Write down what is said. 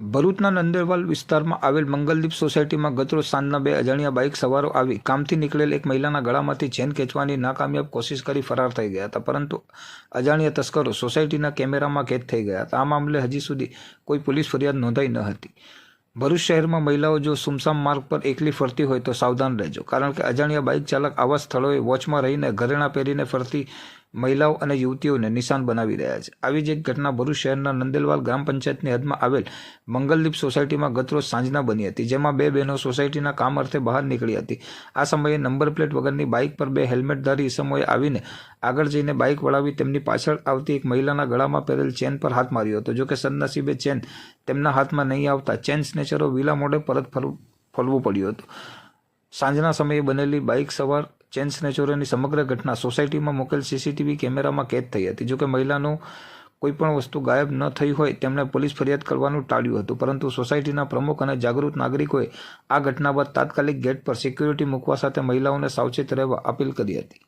ભરૂચના નંદેરવાલ વિસ્તારમાં આવેલ મંગલદીપ સોસાયટીમાં ગતરોજ સાંજના બે અજાણ્યા બાઇક સવારો આવી કામથી નીકળેલ એક મહિલાના ગળામાંથી ચેન ખેંચવાની નાકામયાબ કોશિશ કરી ફરાર થઈ ગયા હતા. પરંતુ અજાણ્યા તસ્કરો સોસાયટીના કેમેરામાં કેદ થઈ ગયા હતા. આ મામલે હજી સુધી કોઈ પોલીસ ફરિયાદ નોંધાઈ ન હતી. ભરૂચ શહેરમાં મહિલાઓ જો સુમસામ માર્ગ પર એકલી ફરતી હોય તો સાવધાન રહેજો. કારણ કે અજાણ્યા બાઇક ચાલક આવા સ્થળોએ વોચમાં રહીને ઘરેણાં પહેરીને ફરતી મહિલાઓ અને યુવતીઓને નિશાન બનાવી રહ્યા છે. આવી જ એક ઘટના ભરૂચ શહેરના નંદેલવાલ ગ્રામ પંચાયતની હદમાં આવેલ મંગલદીપ સોસાયટીમાં ગતરોજ સાંજના બની હતી, જેમાં બે બહેનો સોસાયટીના કામ અર્થે બહાર નીકળી હતી. આ સમયે નંબર પ્લેટ વગરની બાઇક પર બે હેલ્મેટધારી ઇસમોએ આવીને આગળ જઈને બાઇક વળાવી તેમની પાછળ આવતી એક મહિલાના ગળામાં પહેરેલ ચેન પર હાથ માર્યો હતો. જોકે સદનસીબે ચેન તેમના હાથમાં નહીં આવતા ચેન સ્નેચરો વિલા મોડે પરત ફરવું પડ્યું હતું. સાંજના સમયે બનેલી બાઇક સવાર ચેન સ્નેચરોની સમગ્ર ઘટના સોસાયટીમાં મોકેલ સીસીટીવી કેમેરામાં કેદ થઈ હતી. જોકે મહિલાનું કોઈ પણ વસ્તુ ગાયબ ન થઈ હોય તેમણે પોલીસ ફરિયાદ કરવાનું ટાળ્યું હતું. પરંતુ સોસાયટીના પ્રમુખ અને જાગૃત નાગરિકોએ આ ઘટના બાદ તાત્કાલિક ગેટ પર સિક્યુરિટી મૂકવા સાથે મહિલાઓને સાવચેત રહેવા અપીલ કરી હતી.